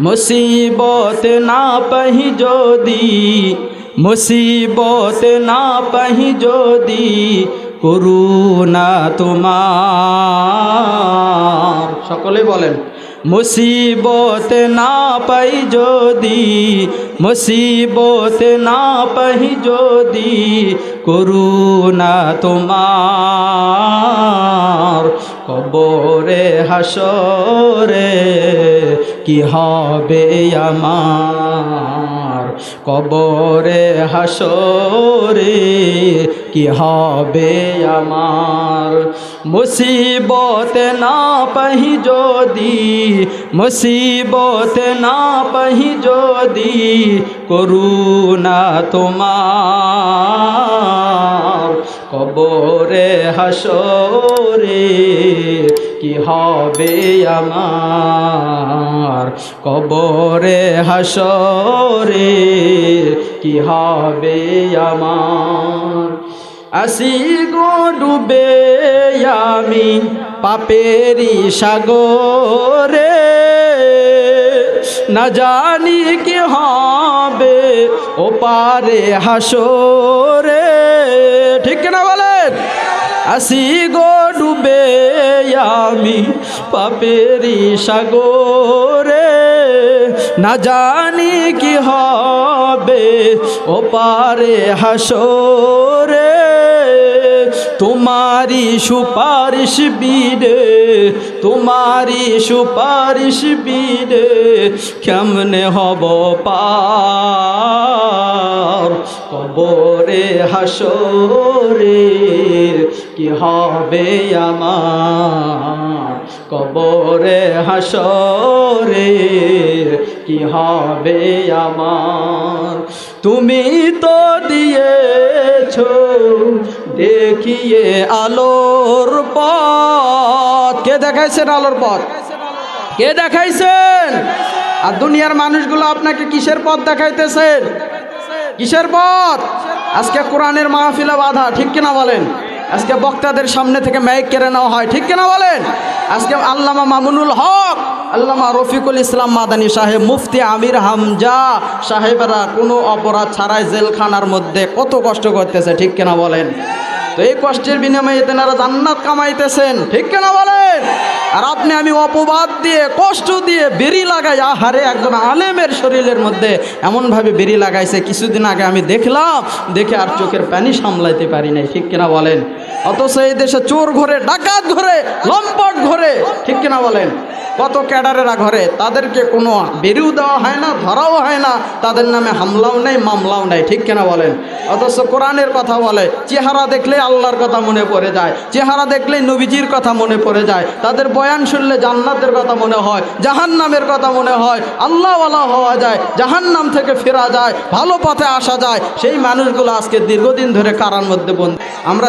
মুসিবত না পাহি যদি, মুসিবত না পাহি যদি, করুণা তোমার। সকলে বলেন, মুসিবত না পাই যদি, মুসিবত না পাই যদি, করুণা তোমার। কবরে হাসরে কি হবে আমার? কবরে হাসরে কি হবে আমার? মুসিবত না পাহি যদি, মুসিবত না পাহি যদি, করুণা তোমার। কবরে হাসরে কি হবে আমার? কবরে হাসরে কি হবে আমার? আসি গো ডুবে আমি পাপেরি সাগরে, না জানি কি হবে ও পারে হাসরে ঠিক আসি গো ডুবে আমি পাপেরি সাগরে। না জানি কি হবে ও পারে হাসরে। তোমারি সুপারিশ বীরে তোমারি সুপারিশ বীরে কেমনে হব পার কবরে হাসরে? কি হবে আমার? কবরে হাসরে কি হবে আমার? তুমি তো দিয়েছ দেখিয়ে আলোর পথ। কে দেখাইছেন আলোর পথ? কে দেখাইছেন? আর দুনিয়ার মানুষগুলো আপনাকে কিসের পথ দেখাইতেছেন? কিসের পথ? আজকে কোরআনের মাহফিলে বাধা, ঠিক কিনা বলেন? আজকে বক্তাদের সামনে থেকে ম্যাইক কেড়ে নেওয়া হয়, ঠিক কিনা বলেন? আজকে আল্লামা মামুনুল হক, আল্লামা রফিকুল ইসলাম মাদানী সাহেব, মুফতি আমির হামজা সাহেবরা কোনো অপরাধ ছাড়াই জেলখানার মধ্যে কত কষ্ট করতেছে, ঠিক কিনা বলেন? তো এই কষ্টের বিনিময়ে তেনারা জান্নাত কামাইতেছেন, ঠিক কিনা বলেন? আর আপনি আমি অপবাদ দিয়ে, কষ্ট দিয়ে বেরি লাগাই, আহারে, একজন আলেমের শরীরের মধ্যে এমনভাবে বেরি লাগাইছে, কিছুদিন আগে আমি দেখলাম, দেখে আর চোখের পানি সামলাইতে পারি নাই, ঠিক কিনা বলেন? অথচ এই দেশে চোর ঘরে, ডাকাত ঘরে, লম্পট ঘরে। ঠিক কিনা বলেন? কত ক্যাডারেরা ঘরে? তাদেরকে কোনো বেরিও দেওয়া হয় না, ধরাও হয় না। তাদের নামে হামলাও নেই, মামলাও নেই। ঠিক কিনা বলেন? অথচ কোরআনের কথা বলে, চেহারা দেখলে আল্লাহর কথা মনে পড়ে যায়, চেহারা দেখলে নবীজির কথা মনে পড়ে যায়। তাদের বয়ান শুনলে জান্নাতের কথা মনে হয়, জাহান্নামের কথা মনে হয়। আল্লাহওয়ালা হওয়া যায়, জাহান্নাম থেকে ফেরা যায়, ভালো পথে আসা যায়। সেই মানুষগুলো আজকে দীর্ঘদিন ধরে কারার মধ্যে বন্দি। আমরা